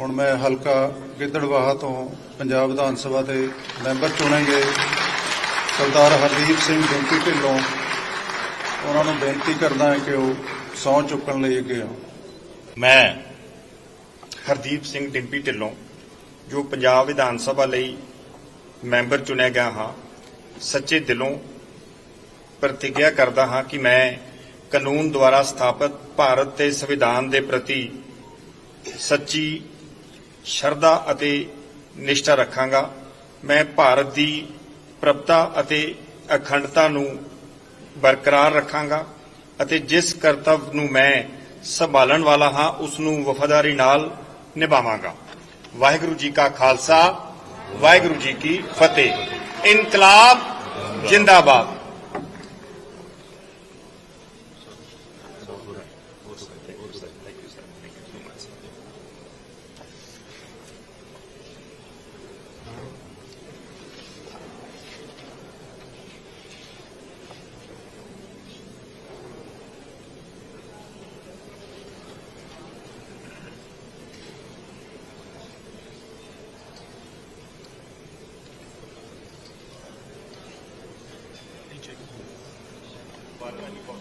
ਹੁਣ ਮੈਂ ਹਲਕਾ ਗਿੱਦੜਵਾਹਾ ਤੋਂ ਪੰਜਾਬ ਵਿਧਾਨ ਸਭਾ ਦੇ ਮੈਂਬਰ ਚੁਣੇ ਗਏ ਸਰਦਾਰ ਹਰਦੀਪ ਸਿੰਘ ਡਿੰਪੀ ਢਿੱਲੋਂ। ਉਹਨਾਂ ਨੂੰ ਬੇਨਤੀ ਕਰਦਾ ਹਾਂ ਕਿ ਉਹ ਸਹੁੰ ਚੁੱਕਣ ਲਈ ਅੱਗੇ ਆਉਣ। ਮੈਂ ਹਰਦੀਪ ਸਿੰਘ ਡਿੰਪੀ ਢਿੱਲੋਂ, ਜੋ ਪੰਜਾਬ ਵਿਧਾਨ ਸਭਾ ਲਈ ਮੈਂਬਰ ਚੁਣਿਆ ਗਿਆ ਹਾਂ, ਸੱਚੇ ਦਿਲੋਂ ਪ੍ਰਤੀਗਿਆ ਕਰਦਾ ਹਾਂ ਕਿ ਮੈਂ ਕਾਨੂੰਨ ਦੁਆਰਾ ਸਥਾਪਿਤ ਭਾਰਤ ਦੇ ਸੰਵਿਧਾਨ ਦੇ ਪ੍ਰਤੀ ਸੱਚੀ ਸ਼ਰਧਾ ਅਤੇ ਨਿਸ਼ਠਾ ਰੱਖਾਂਗਾ। ਮੈਂ ਭਾਰਤ ਦੀ ਪ੍ਰਭਤਾ ਅਤੇ ਅਖੰਡਤਾ ਨੂੰ ਬਰਕਰਾਰ ਰੱਖਾਂਗਾ ਅਤੇ ਜਿਸ ਕਰਤੱਵ ਨੂੰ ਮੈਂ ਸੰਭਾਲਣ ਵਾਲਾ ਹਾਂ, ਉਸ ਨੂੰ ਵਫਾਦਾਰੀ ਨਾਲ ਨਿਭਾਵਾਂਗਾ। ਵਾਹਿਗੁਰੂ ਜੀ ਕਾ ਖਾਲਸਾ, ਵਾਹਿਗੁਰੂ ਜੀ ਕੀ ਫਤਿਹ। ਇਨਕਲਾਬ ਜਿੰਦਾਬਾਦ। Thank you.